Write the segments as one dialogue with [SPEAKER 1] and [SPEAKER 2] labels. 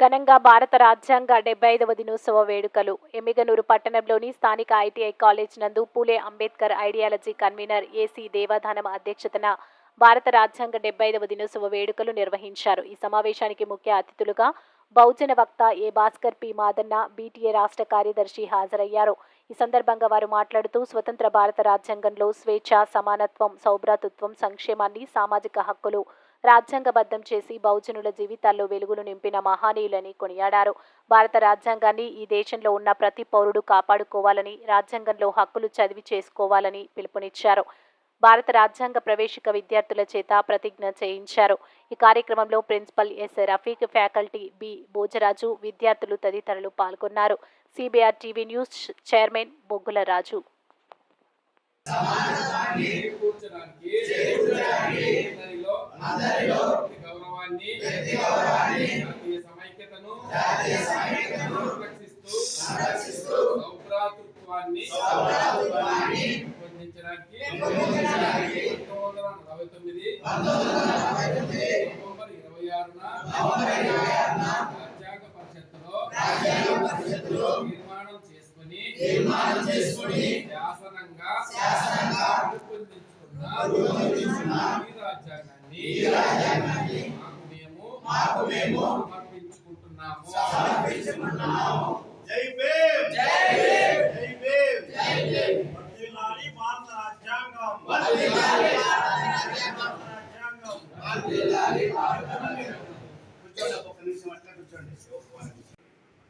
[SPEAKER 1] ఘనంగా భారత రాజ్యాంగ డెబ్బై ఐదవ దినోత్సవ వేడుకలు. ఎమ్మిగనూరు పట్టణంలోని స్థానిక ఐటీఐ కాలేజ్ నందు Phule Ambedkar ideology convener AC Devadhanam అధ్యక్షతన భారత రాజ్యాంగ డెబ్బై ఐదవ దినోత్సవ వేడుకలు నిర్వహించారు. ఈ సమావేశానికి ముఖ్య అతిథులుగా బహుజన వక్త A Bhaskar P Madanna BTA రాష్ట్ర కార్యదర్శి హాజరయ్యారు. ఈ సందర్భంగా వారు మాట్లాడుతూ స్వతంత్ర భారత రాజ్యాంగంలో స్వేచ్ఛ సమానత్వం సౌభ్రాతృత్వం సంక్షేమాన్ని సామాజిక హక్కులు రాజ్యాంగబద్ధం చేసి బహుజనుల జీవితాల్లో వెలుగులు నింపిన మహానీయులని కొనియాడారు. భారత రాజ్యాంగాన్ని ఈ దేశంలో ఉన్న ప్రతి పౌరుడు కాపాడుకోవాలని రాజ్యాంగంలో హక్కులు చదివి చేసుకోవాలని పిలుపునిచ్చారు. భారత రాజ్యాంగ ప్రవేశిక విద్యార్థుల చేత ప్రతిజ్ఞ చేయించారు. ఈ కార్యక్రమంలో principal S. Rafiq faculty B. Bhojaraju విద్యార్థులు తదితరులు పాల్గొన్నారు. సిబిఆర్ టీవీ న్యూస్ చైర్మన్ బొగ్గుల రాజు.
[SPEAKER 2] చేకూర్చడానికి అందరిలో వ్యక్తి గౌరవాన్ని జాతీయ సమైక్యతను సౌభ్రాతృత్వాన్ని పెంపొందించడానికి పంతొమ్మిది వందల నలభై తొమ్మిది నవంబర్ ఇరవై ఆరున రాజ్యాంగ పరిషత్తులో తీర్మానం చేసుకొని శాసనంగా రూపొందించుకున్న ఈ రాజ్యాంగాన్ని మాకు మేము సమర్పించుకుంటున్నాము
[SPEAKER 3] జై భీమ్ జై భీమ్ జై భీమ్ జై భీమ్ వర్ధిల్లాలి భారత రాజ్యాంగం వర్ధిల్లాలి భారత రాజ్యాంగం వర్ధిల్లాలి భారత రాజ్యాంగం కూర్చోండి ఒక నిమిషం అట్లా కూర్చోండి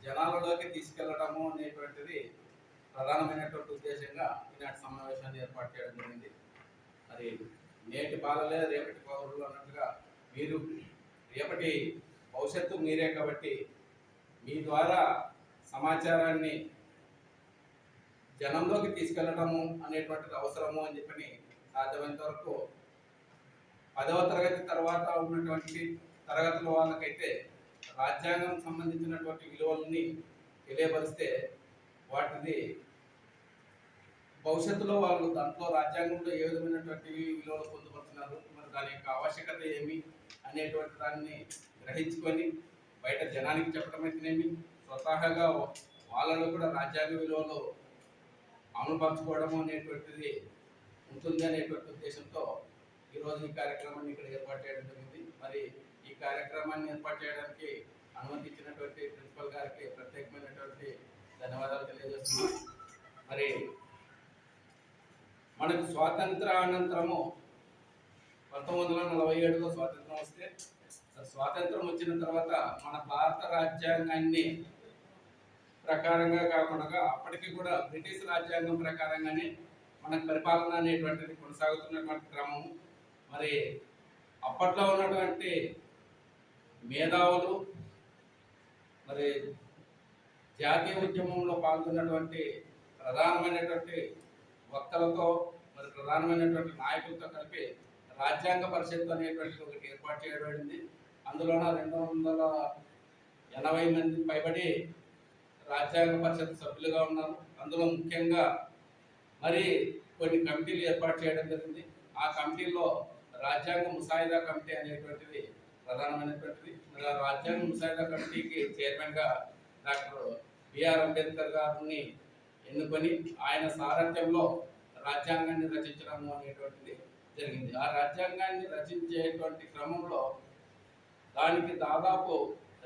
[SPEAKER 2] జనాలలోకి తీసుకెళ్ళడము అనేటువంటిది ప్రధానమైనటువంటి ఉద్దేశంగా ఈనాటి సమావేశాన్ని ఏర్పాటు చేయడం జరిగింది. అది నేటి బాలలే రేపటి పౌరులు అన్నట్టుగా మీరు రేపటి భవిష్యత్తు మీరే కాబట్టి మీ ద్వారా సమాచారాన్ని జనంలోకి తీసుకెళ్ళడము అనేటువంటిది అవసరము అని చెప్పని సాధ్యమైనంత వరకు పదవ తరగతి తర్వాత ఉన్నటువంటి తరగతుల వాళ్ళకైతే రాజ్యాంగం సంబంధించినటువంటి విలువలని తెలియపరిస్తే వాటిని భవిష్యత్తులో వాళ్ళు దాంట్లో రాజ్యాంగంలో ఏ విధమైనటువంటి విలువలు పొందుపరుచున్నారు మరి దాని యొక్క ఆవశ్యకత ఏమి అనేటువంటి దాన్ని గ్రహించుకొని బయట జనానికి చెప్పడం అయితేనేమి స్వతహాగా వాళ్ళలో కూడా రాజ్యాంగ విలువలు అమలుపరచుకోవడము అనేటువంటిది ఉంటుంది అనేటువంటి ఉద్దేశంతో ఈరోజు ఈ కార్యక్రమాన్ని ఇక్కడ ఏర్పాటు చేయడం జరిగింది. మరి ఈ కార్యక్రమాన్ని ఏర్పాటు చేయడానికి అనుమతించినటువంటి ప్రిన్సిపల్ గారికి ప్రత్యేకమైనటువంటి ధన్యవాదాలు తెలియజేస్తున్నాను మరి మనకు స్వాతంత్ర అనంతరము పంతొమ్మిది వందల నలభై ఏడులో స్వాతంత్రం వస్తే స్వాతంత్రం వచ్చిన తర్వాత మన భారత రాజ్యాంగాన్ని ప్రకారంగా కాకుండా అప్పటికి కూడా బ్రిటిష్ రాజ్యాంగం ప్రకారంగానే మన పరిపాలన అనేటువంటిది కొనసాగుతున్నటువంటి క్రమము. మరి అప్పట్లో ఉన్నటువంటి మేధావులు మరి జాతీయ ఉద్యమంలో పాల్గొన్నటువంటి ప్రధానమైనటువంటి వక్తలతో మరి ప్రధానమైనటువంటి నాయకులతో కలిపి రాజ్యాంగ పరిషత్ అనేటువంటిది ఒకటి ఏర్పాటు చేయబడింది. అందులోన రెండు వందల ఎనభై మంది పైబడి రాజ్యాంగ పరిషత్ సభ్యులుగా ఉన్నారు. అందులో ముఖ్యంగా మరి కొన్ని కమిటీలు ఏర్పాటు చేయడం జరిగింది. ఆ కమిటీలో రాజ్యాంగ ముసాయిదా కమిటీ అనేటువంటిది ప్రధానమైనటువంటిది. మరి ఆ రాజ్యాంగ ముసాయిదా కమిటీకి చైర్మన్గా డాక్టర్ బిఆర్ అంబేద్కర్ గారిని ఎన్నుకొని ఆయన సారథ్యంలో రాజ్యాంగాన్ని రచించడము అనేటువంటిది జరిగింది. ఆ రాజ్యాంగాన్ని రచించేటువంటి క్రమంలో దానికి దాదాపు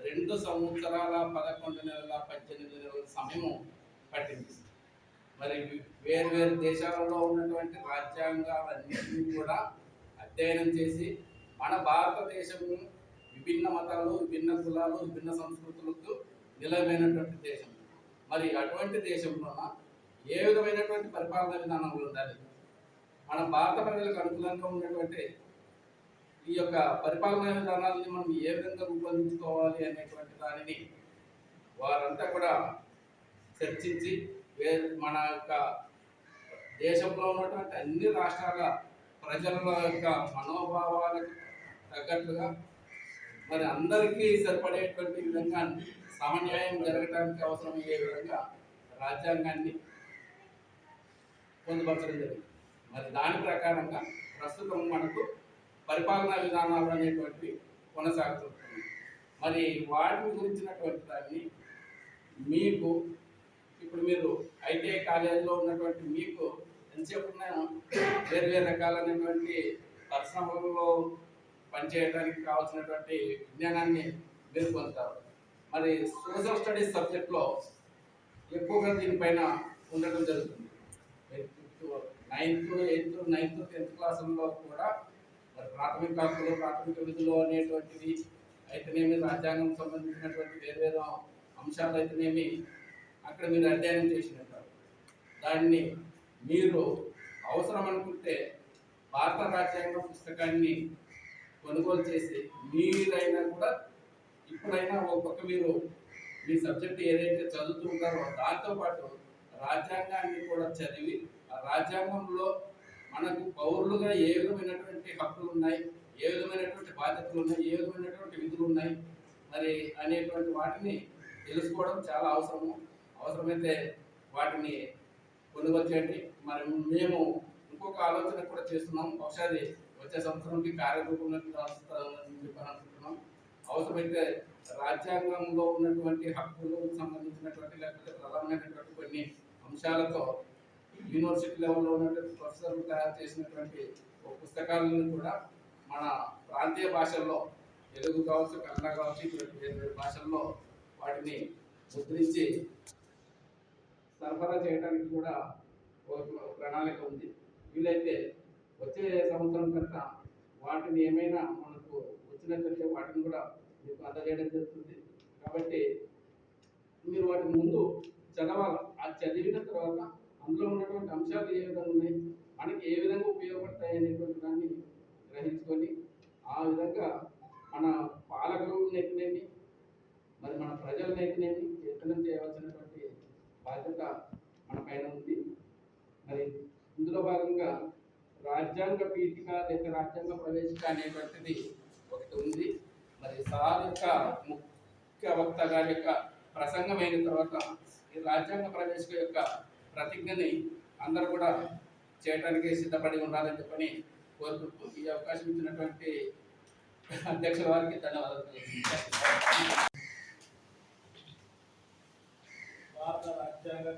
[SPEAKER 2] రెండు సంవత్సరాల పదకొండు నెలల పద్దెనిమిది నెలల సమయం పట్టింది. మరి వేరు వేరు దేశాలలో ఉన్నటువంటి రాజ్యాంగాలన్నింటినీ కూడా అధ్యయనం చేసి మన భారతదేశము విభిన్న మతాలు విభిన్న కులాలు విభిన్న సంస్కృతులకు నిలవైనటువంటి దేశం. మరి అటువంటి దేశంలోన ఏ విధమైనటువంటి పరిపాలన విధానంలో ఉండాలి? మన భారత ప్రజలకు అనుకూలంగా ఉన్నటువంటి ఈ యొక్క పరిపాలనా విధానాలని మనం ఏ విధంగా రూపొందించుకోవాలి అనేటువంటి దానిని వారంతా కూడా చర్చించి వే మన యొక్క దేశంలో ఉన్నటువంటి అన్ని రాష్ట్రాల ప్రజల యొక్క మనోభావాలకు తగ్గట్లుగా మరి అందరికీ సరిపడేటువంటి విధంగా సమన్యాయం జరగడానికి అవసరమయ్యే విధంగా రాజ్యాంగాన్ని పొందుపరచడం జరిగింది. మరి దాని ప్రకారంగా ప్రస్తుతం మనకు పరిపాలనా విధానాలు అనేటువంటివి కొనసాగుతుంది మరి వాటి గురించినటువంటి దాన్ని మీకు ఇప్పుడు మీరు ఐటీఐ కాలేజీలో ఉన్నటువంటి మీకు ఎంతసేపు వేరు వేరు రకాలైనటువంటి పరిశ్రమలలో పనిచేయడానికి కావాల్సినటువంటి విజ్ఞానాన్ని మీరు పొందుతారు. మరి సోషల్ స్టడీస్ సబ్జెక్ట్లో ఎక్కువగా దీనిపైన ఉండటం జరుగుతుంది. నైన్త్ ఎయిత్ నైన్త్ టెన్త్ క్లాసుల్లో కూడా ప్రాథమిక హక్కులు ప్రాథమిక విధులు అనేటువంటివి అయితేనేమి రాజ్యాంగం సంబంధించినటువంటి వేరు వేరు అంశాలు అయితేనేమి అక్కడ మీరు అధ్యయనం చేసినట్టు. దాన్ని మీరు అవసరం అనుకుంటే భారత రాజ్యాంగ పుస్తకాన్ని కొనుగోలు చేసి మీరైనా కూడా ఇప్పుడైనా ఒక పక్క మీరు మీ సబ్జెక్ట్ ఏదైతే చదువుతూ ఉంటారో దాంతోపాటు రాజ్యాంగాన్ని కూడా చదివి ఆ రాజ్యాంగంలో మనకు పౌరులుగా ఏ విధమైనటువంటి హక్కులు ఉన్నాయి? ఏ విధమైనటువంటి బాధ్యతలు ఉన్నాయి? ఏ విధమైనటువంటి విధులు ఉన్నాయి? మరి అనేటువంటి వాటిని తెలుసుకోవడం చాలా అవసరము. అవసరమైతే వాటిని కొనుగోలు మరి మేము ఇంకొక ఆలోచన కూడా చేస్తున్నాం. బహుశా అది వచ్చే సంవత్సరంకి కార్యరూపంలోకి రాస్తామని అనుకుంటున్నాం. అవసరమైతే రాజ్యాంగంలో ఉన్నటువంటి హక్కులకు సంబంధించినటువంటి లేకపోతే ప్రధానమైనటువంటి కొన్ని అంశాలతో యూనివర్సిటీ లెవెల్లో ఉన్నటువంటి ప్రొఫెసర్లు తయారు చేసినటువంటి ఒక పుస్తకాలను కూడా మన ప్రాంతీయ భాషల్లో తెలుగు కావచ్చు కన్నడ కావచ్చు ఇటువంటి వేరు వేరు భాషల్లో వాటిని ముద్రించి సరఫరా చేయడానికి కూడా ఒక ప్రణాళిక ఉంది. వీలైతే వచ్చే సంవత్సరం కనుక వాటిని ఏమైనా మనకు వచ్చినట్లయితే వాటిని కూడా మీకు అందజేయడం జరుగుతుంది. కాబట్టి మీరు వాటి ముందు చదవాలి. ఆ చదివిన తర్వాత అందులో ఉన్నటువంటి అంశాలు ఏ విధంగా ఉన్నాయి? మనకి ఏ విధంగా ఉపయోగపడతాయి అనేటువంటి దాన్ని గ్రహించుకొని ఆ విధంగా మన పాలకులనైతేనేమి మరి మన ప్రజలనైతేనేమి చేతనం చేయవలసినటువంటి బాధ్యత మన పైన ఉంది. మరి ఇందులో భాగంగా రాజ్యాంగ పీఠిక లేక రాజ్యాంగ ప్రవేశిక అనేటువంటిది ఒకటి ఉంది. మరి సార్ యొక్క ముఖ్య వక్త గారి యొక్క ప్రసంగం అయిన తర్వాత ఈ రాజ్యాంగ ప్రవేశిక యొక్క ప్రతిజ్ఞని అందరూ కూడా చేయడానికి సిద్ధపడి ఉండాలని చెప్పని కోరుకుంటూ ఈ అవకాశం ఇచ్చినటువంటి అధ్యక్షుల వారికి ధన్యవాదాలు
[SPEAKER 3] భారత రాజ్యాంగ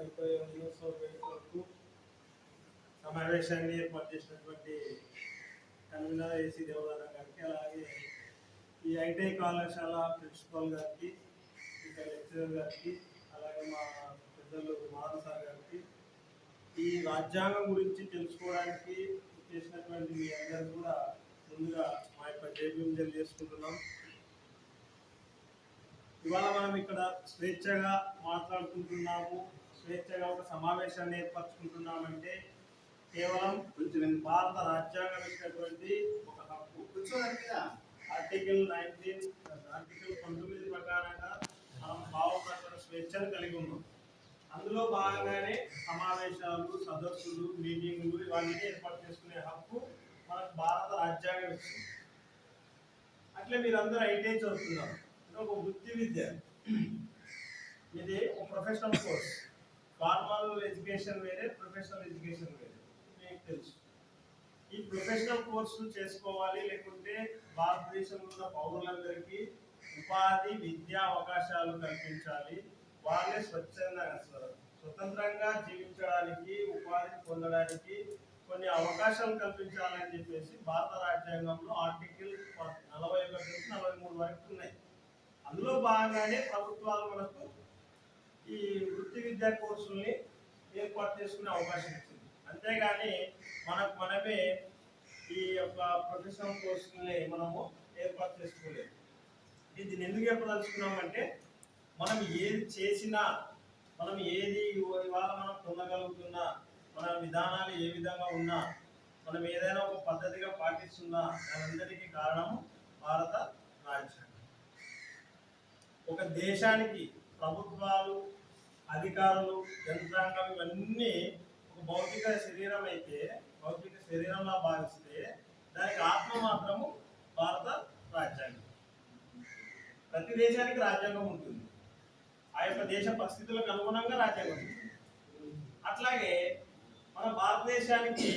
[SPEAKER 3] సమావేశాన్ని ఏర్పాటు చేసినటువంటి కన్వీనర్ ఏసీ దేవదాన గారికి అలాగే ఈ ఐటీఐ కళాశాల ప్రిన్సిపాల్ గారికి ఇక్కడ లెక్చరర్ గారికి అలాగే మా పెద్దలు మాధవ్ సార్ గారికి ఈ రాజ్యాంగం గురించి తెలుసుకోవడానికి చేసినటువంటి మీ అందరూ కూడా ముందుగా మా యొక్క జైబీం తెలియజేసుకుంటున్నాం ఇవాళ మనం ఇక్కడ స్వేచ్ఛగా మాట్లాడుకుంటున్నాము. స్వేచ్ఛగా ఒక సమావేశాన్ని ఏర్పరచుకుంటున్నామంటే కేవలం భారత రాజ్యాంగం ఇచ్చినటువంటి ఒక హక్కు. ఆర్టికల్ నైన్టీన్ ఆర్టికల్ పంతొమ్మిది ప్రకారంగా మనం భావప్రకటన స్వేచ్ఛను కలిగి ఉన్నాం. అందులో భాగంగానే సమావేశాలు సదస్సులు మీటింగులు ఇవన్నీ ఏర్పాటు చేసుకునే హక్కు మనకు భారత రాజ్యాంగం ఇస్తుంది అట్లే మీరందరూ ఐటీఐ చదువుతున్నారు. ఇది ఒక వృత్తి విద్య. ఇది ఒక ప్రొఫెషనల్ కోర్స్ ఫార్మల్ ఎడ్యుకేషన్ వేరే ప్రొఫెషనల్ ఎడ్యుకేషన్ వేరే. మీకు తెలుసు. ఈ ప్రొఫెషనల్ కోర్సు చేసుకోవాలి లేకుంటే భారతదేశంలో ఉన్న పౌరులందరికీ ఉపాధి విద్యా అవకాశాలు కల్పించాలి. వాళ్ళే స్వచ్ఛంగా స్వతంత్రంగా జీవించడానికి ఉపాధి పొందడానికి కొన్ని అవకాశాలు కల్పించాలని చెప్పేసి భారత రాజ్యాంగంలో ఆర్టికల్ నలభై ఒకటి నుంచి నలభై మూడు వరకు ఉన్నాయి. అందులో భాగంగానే ప్రభుత్వాలు మనకు ఈ వృత్తి విద్యా కోర్సుల్ని ఏర్పాటు చేసుకునే అవకాశం ఇచ్చింది. అంతేగాని మనకు మనమే ఈ యొక్క ప్రొఫెషనల్ కోర్సుల్ని మనము ఏర్పాటు చేసుకోలేదు. దీన్ని ఎందుకు ఏర్పదలుచుకున్నామంటే మనం ఏది చేసినా మనం ఏది ఇవాళ మనం పొందగలుగుతున్నా మన విధానాలు ఏ విధంగా ఉన్నా మనం ఏదైనా ఒక పద్ధతిగా పాటిస్తున్నా దానందరికీ కారణం భారత రాజ్యాంగం. ఒక దేశానికి ప్రభుత్వాలు అధికారులు యంత్రాంగం ఇవన్నీ ఒక భౌతిక శరీరం అయితే భౌతిక శరీరంలా భావిస్తే దానికి ఆత్మ మాత్రము భారత రాజ్యాంగం. ప్రతి దేశానికి రాజ్యాంగం ఉంటుంది. ఆ యొక్క దేశ పరిస్థితులకు అనుగుణంగా రాజ్యాంగం అట్లాగే మన భారతదేశానికి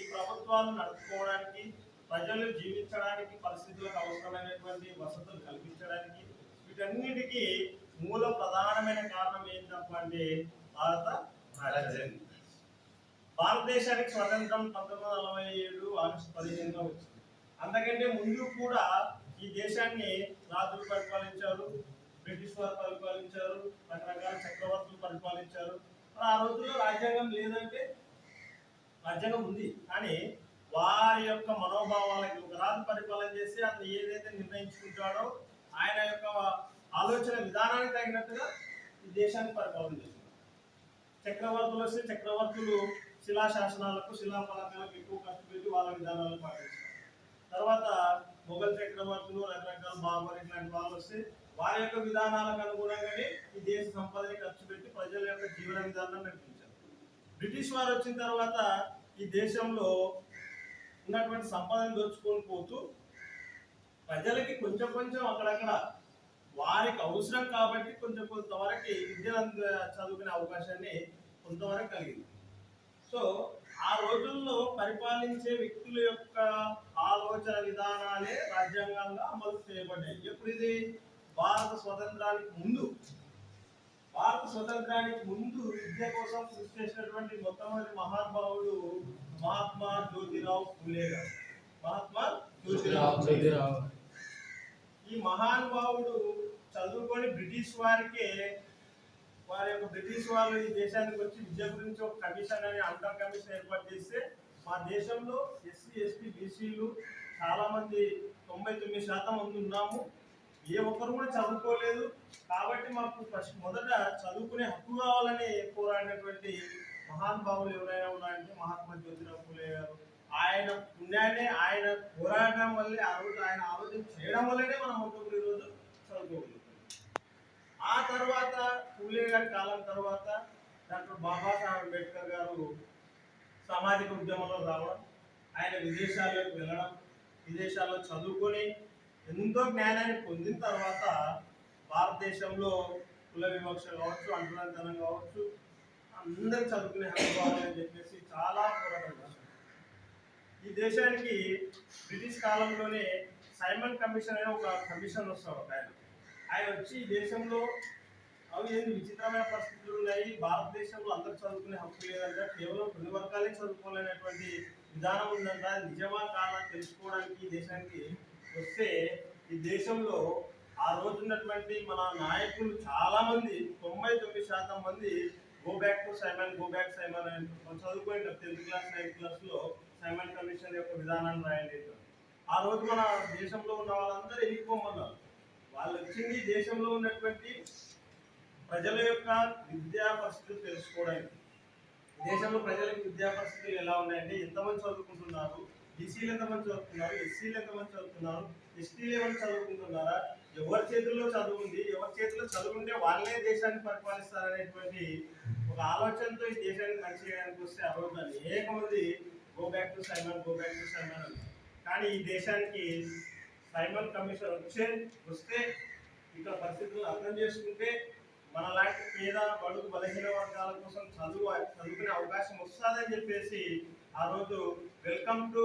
[SPEAKER 3] ఈ ప్రభుత్వాలు నడుపుకోవడానికి ప్రజలు జీవించడానికి పరిస్థితులకు అవసరమైనటువంటి వసతులు కల్పించడానికి వీటన్నిటికీ మూల ప్రధానమైన కారణం ఏంటంటే భారత రాజ్యాంగం. భారతదేశానికి స్వతంత్రం పంతొమ్మిది వందల నలభై ఏడు ఆగస్టు పదిహేనులో వచ్చింది. అంతకంటే ముందు కూడా ఈ దేశాన్ని రాజులు పరిపాలించారు. బ్రిటిష్ వారు పరిపాలించారు రకరకాల చక్రవర్తులు పరిపాలించారు. మరి ఆ రోజుల్లో రాజ్యాంగం లేదంటే రాజ్యాంగం ఉంది. కానీ వారి యొక్క మనోభావాలకి ఒక రాజు పరిపాలన చేసి అతను ఏదైతే నిర్ణయించుకుంటాడో ఆయన యొక్క ఆలోచన విధానానికి తగినట్టుగా ఈ దేశాన్ని పరిపాలన చేస్తుంది చక్రవర్తులు వస్తే చక్రవర్తులు శిలా శాసనాలకు శిలా ఎక్కువ ఖర్చు పెట్టి వాళ్ళ విధానాలను పాటించారు. తర్వాత మొఘల్ చక్రవర్తులు రకరకాల బాబర్ ఇట్లాంటి వాళ్ళు వస్తే వారి యొక్క విధానాలకు అనుగుణంగానే ఈ దేశ సంపదని ఖర్చు పెట్టి ప్రజల యొక్క జీవన విధానం నడిపించారు బ్రిటిష్ వారు వచ్చిన తర్వాత ఈ దేశంలో ఉన్నటువంటి సంపదను దోచుకొని పోతూ ప్రజలకి కొంచెం కొంచెం అక్కడక్కడ వారికి అవసరం కాబట్టి కొంచెం కొంతవరకు విద్యను చదువుకునే అవకాశాన్ని కొంతవరకు కలిగింది. సో ఆ రోజుల్లో పరిపాలించే వ్యక్తుల యొక్క ఆలోచన విధానాలే రాజ్యాంగంగా అమలు చేయబడ్డాయి. ఎప్పుడు ఇది? భారత స్వతంత్రానికి ముందు భారత స్వతంత్రానికి ముందు విద్య కోసం కృషి చేసినటువంటి మొట్టమొదటి మహానుభావుడు మహాత్మా జ్యోతిరావు ఫులే గారు. మహాత్మా జ్యోతిరావు ఈ మహానుభావుడు చదువుకొని బ్రిటిష్ వారికే వారి యొక్క బ్రిటిష్ వాళ్ళు ఈ దేశానికి వచ్చి విద్య గురించి ఒక కమిషన్ అని అండర్ కమిషన్ ఏర్పాటు చేస్తే మా దేశంలో ఎస్సీ ఎస్టీ బీసీలు చాలా మంది తొంభై తొమ్మిది శాతం మంది ఉన్నాము. ఏ ఒక్కరు కూడా చదువుకోలేదు. కాబట్టి మాకు ఫస్ట్ మొదట చదువుకునే హక్కు కావాలని పోరాడినటువంటి మహానుభావులు ఎవరైనా ఉన్నారంటే మహాత్మా జ్యోతిరావు ఫులే గారు. ఆయన పుణ్యాన్ని ఆయన పోరాడడం వల్లే ఆ రోజు ఆయన ఆలోచన చేయడం వల్లనే మనం ఒక్కొక్కరు ఈరోజు చదువుకోగలుగుతాం. ఆ తర్వాత పూలే గారి కాలం తర్వాత డాక్టర్ బాబాసాహెబ్ అంబేద్కర్ గారు సామాజిక ఉద్యమంలో రావడం ఆయన విదేశాలకు వెళ్ళడం విదేశాల్లో చదువుకొని ఎంతో జ్ఞానాన్ని పొందిన తర్వాత భారతదేశంలో కుల వివక్ష కావచ్చు అంటరాంతనం కావచ్చు అందరూ చదువుకునే హక్కు అని చెప్పేసి చాలా పోరాటం చేశారు ఈ దేశానికి బ్రిటిష్ కాలంలోనే సైమన్ కమిషన్ అనే ఒక కమిషన్ వస్తాడు ఒక ఆయన. ఆయన వచ్చి ఈ దేశంలో అవి ఏంటి విచిత్రమైన పరిస్థితులు ఉన్నాయి భారతదేశంలో అందరూ చదువుకునే హక్కు లేదంట కేవలం కొన్ని వర్గాలే చదువుకోలేనటువంటి విధానం ఉందంట నిజమా కాదా తెలుసుకోవడానికి ఈ దేశానికి వస్తే ఈ దేశంలో ఆ రోజు ఉన్నటువంటి మన నాయకులు చాలా మంది తొంభై తొమ్మిది శాతం మంది go back to Simon go back Simon అని మనం చదువుకునే టెన్త్ క్లాస్ నైన్త్ క్లాస్లో సైమన్ కమిషన్ యొక్క విధానాన్ని రాయండి ఆ రోజు మన దేశంలో ఉన్న వాళ్ళందరూ వెళ్ళిపోమన్నారు వాళ్ళు వచ్చింది దేశంలో ఉన్నటువంటి ప్రజల యొక్క విద్యా పరిస్థితులు తెలుసుకోవడానికి. దేశంలో ప్రజలకు విద్యా పరిస్థితులు ఎలా ఉన్నాయంటే ఎంతమంది చదువుకుంటున్నారు? బీసీలు ఎంతమంది చదువుతున్నారు ఎస్సీలు ఎంతమంది చదువుతున్నారు ఎస్టీలు ఏమైనా చదువుకుంటున్నారా? ఎవరి చేతుల్లో చదువు ఉంది ఎవరి చేతిలో చదువు ఉంటే వాళ్ళే దేశాన్ని పరిపాలిస్తారనేటువంటి ఒక ఆలోచనతో ఈ దేశాన్ని మంచి చేయడానికి వస్తే ఆ ఏకమంది go back to Simon go back to Simon కానీ ఈ దేశానికి సైమన్ కమిషన్ వచ్చే వస్తే ఇక్కడ పరిస్థితులను అర్థం చేసుకుంటే మన లాంటి పేద బడుగు బలహీన వర్గాల కోసం చదువు చదువుకునే అవకాశం వస్తుందని చెప్పేసి ఆ రోజు వెల్కమ్ టు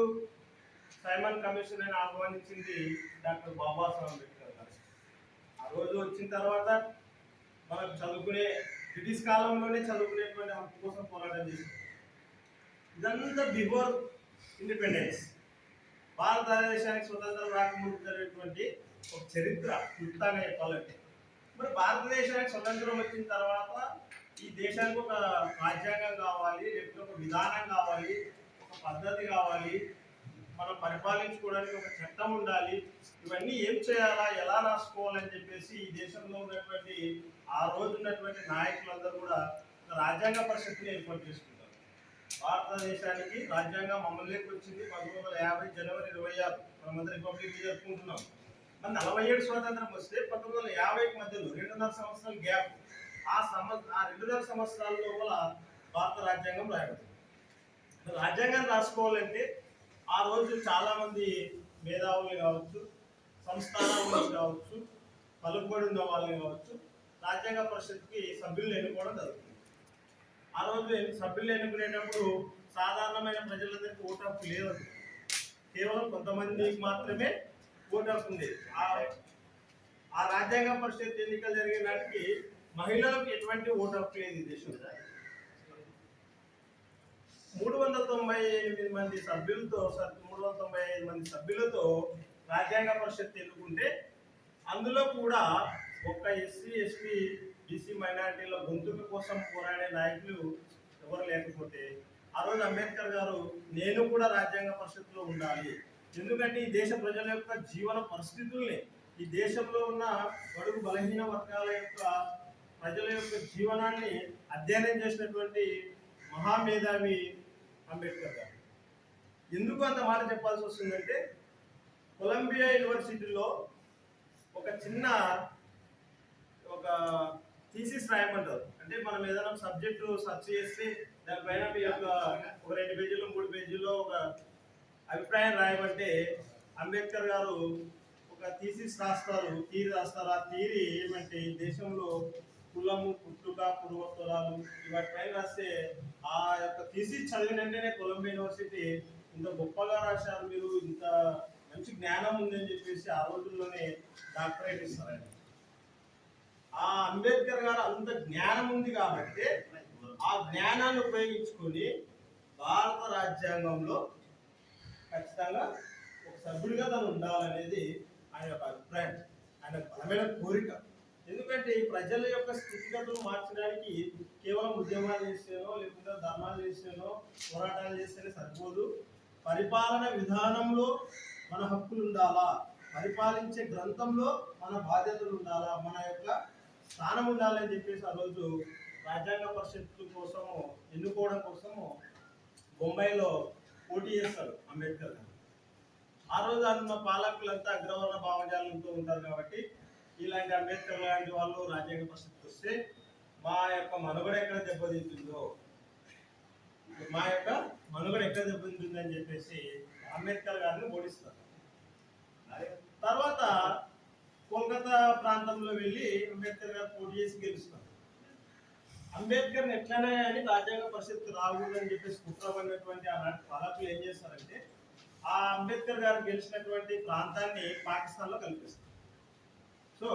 [SPEAKER 3] సైమన్ కమిషన్ అని ఆహ్వానించింది డాక్టర్ బాబాసాహెబ్ అంబేద్కర్ గారు. ఆ రోజు వచ్చిన తర్వాత మనం చదువుకునే బ్రిటిష్ కాలంలోనే చదువుకునేటువంటి హక్కు కోసం పోరాటం చేసింది ఇదంతా బిఫోర్ ఇండిపెండెన్స్. భారతదేశానికి స్వతంత్రం రాకముందు జరిగినటువంటి ఒక చరిత్ర క్లుప్తంగా చెప్పాలంటే. మరి భారతదేశానికి స్వతంత్రం వచ్చిన తర్వాత ఈ దేశానికి ఒక రాజ్యాంగం కావాలి లేకపోతే ఒక విధానం కావాలి పద్ధతి కావాలి. మనం పరిపాలించుకోవడానికి ఒక చట్టం ఉండాలి. ఇవన్నీ ఏం చేయాలా? ఎలా రాసుకోవాలని చెప్పేసి ఈ దేశంలో ఉన్నటువంటి ఆ రోజు ఉన్నటువంటి నాయకులందరూ కూడా రాజ్యాంగ పరిషత్ని ఏర్పాటు చేసుకుంటారు. భారతదేశానికి రాజ్యాంగం అమలులోకి వచ్చింది పంతొమ్మిది వందల యాభై జనవరి ఇరవై ఆరు. మనమందరం రిపబ్లిక్ జరుపుకుంటున్నాం. మరి నలభై ఏడు స్వాతంత్రం వస్తే పంతొమ్మిది వందల యాభైకి మధ్యలో రెండున్నర సంవత్సరాల గ్యాప్. ఆ సంవ ఆ రెండున్నర సంవత్సరాల లోపల భారత రాజ్యాంగం రాయబడింది. రాజ్యాంగం రాసుకోవాలంటే ఆ రోజు చాలా మంది మేధావులు కావచ్చు సంస్థానాలు కావచ్చు పలుకుబడి ఉన్న వాళ్ళు కావచ్చు రాజ్యాంగ పరిషత్కి సభ్యులను ఎన్నుకోవడం జరుగుతుంది. ఆ రోజు సభ్యులు ఎన్నుకునేటప్పుడు సాధారణమైన ప్రజలందరికీ ఓటు హక్కు లేదు కేవలం కొంతమందికి మాత్రమే ఓటు హక్కు ఉంది ఆ- రాజ్యాంగ పరిషత్ ఎన్నికలు జరిగే నాటికి మహిళలకు ఎటువంటి ఓటు హక్కు లేదు ఈ దేశంలో మూడు వందల తొంభై ఎనిమిది మంది సభ్యులతో మూడు వందల తొంభై ఐదు మంది సభ్యులతో రాజ్యాంగ పరిషత్ ఎన్నుకుంటే అందులో కూడా ఒక్క ఎస్సీ ఎస్టీ బీసీ మైనారిటీల గొంతుక కోసం పోరాడే నాయకులు ఎవరు లేకపోతే ఆ రోజు అంబేద్కర్ గారు నేను కూడా రాజ్యాంగ పరిషత్తులో ఉండాలి. ఎందుకంటే ఈ దేశ ప్రజల యొక్క జీవన పరిస్థితుల్ని ఈ దేశంలో ఉన్న బడుగు బలహీన వర్గాల యొక్క ప్రజల యొక్క జీవనాన్ని అధ్యయనం చేసినటువంటి మహామేధావి అంబేద్కర్ గారు. ఎందుకు అంత మాట చెప్పాల్సి వస్తుందంటే కొలంబియా యూనివర్సిటీలో ఒక చిన్న ఒక థీసిస్ రాయమంటారు. అంటే మనం ఏదైనా సబ్జెక్టు సర్చ్ చేస్తే దానిపైన మీ యొక్క ఒక రెండు పేజీలు మూడు పేజీల్లో ఒక అభిప్రాయం రాయమంటే అంబేద్కర్ గారు ఒక థీసిస్ రాస్తారు థీరీ రాస్తారు. ఆ థీరీ ఏమంటే దేశంలో కులము పుట్టుక పూర్వోత్తరాలు ఇవాటిపైన రాస్తే ఆ యొక్క థీసిస్ చదివిన వెంటనే కొలంబియా యూనివర్సిటీ ఇంత గొప్పగా రాశారు మీరు ఇంత మంచి జ్ఞానం ఉందని చెప్పేసి ఆ రోజుల్లోనే డాక్టరేట్ ఇస్తారు ఆయన ఆ అంబేద్కర్ గారు అంత జ్ఞానం ఉంది కాబట్టి ఆ జ్ఞానాన్ని ఉపయోగించుకొని భారత రాజ్యాంగంలో ఖచ్చితంగా ఒక సభ్యుడిగా తను ఉండాలనేది ఆయన యొక్క అభిప్రాయం. ఆయన బలమైన కోరిక. ఎందుకంటే ఈ ప్రజల యొక్క స్థితిగతులు మార్చడానికి కేవలం ఉద్యమాలు చేస్తేనో లేకుంటే ధర్మాలు చేస్తేనో పోరాటాలు చేస్తేనే సరిపోదు. పరిపాలన విధానంలో మన హక్కులు ఉండాలా? పరిపాలించే గ్రంథంలో మన బాధ్యతలు ఉండాలా? మన యొక్క స్థానం ఉండాలని చెప్పేసి ఆ రోజు రాజ్యాంగ పరిషత్తు కోసము ఎన్నుకోవడం కోసము బొంబాయిలో పోటీ చేస్తారు అంబేద్కర్ గారు. ఆ రోజు అన్న పాలకులంతా అగ్రవర్ణ భావజాలంతో ఉంటారు కాబట్టి ఇలాంటి అంబేద్కర్ లాంటి వాళ్ళు రాజ్యాంగ పరిస్థితికి వస్తే మా యొక్క మనుగడ ఎక్కడ దెబ్బతింటుందో? మా యొక్క మనుగడ ఎక్కడ దెబ్బతింటుందని చెప్పేసి అంబేద్కర్ గారిని ఓడిస్తారు తర్వాత కోల్కతా ప్రాంతంలో వెళ్ళి అంబేద్కర్ గారు పోటీ చేసి గెలుస్తారు. అంబేద్కర్ని ఎట్లనే అని రాజ్యాంగ పరిషత్ రాకూడదని చెప్పేసి కుట్రమైనటువంటి అలాంటి పాలకులు ఏం చేస్తారంటే ఆ అంబేద్కర్ గారు గెలిచినటువంటి ప్రాంతాన్ని పాకిస్తాన్లో కల్పిస్తారు. సో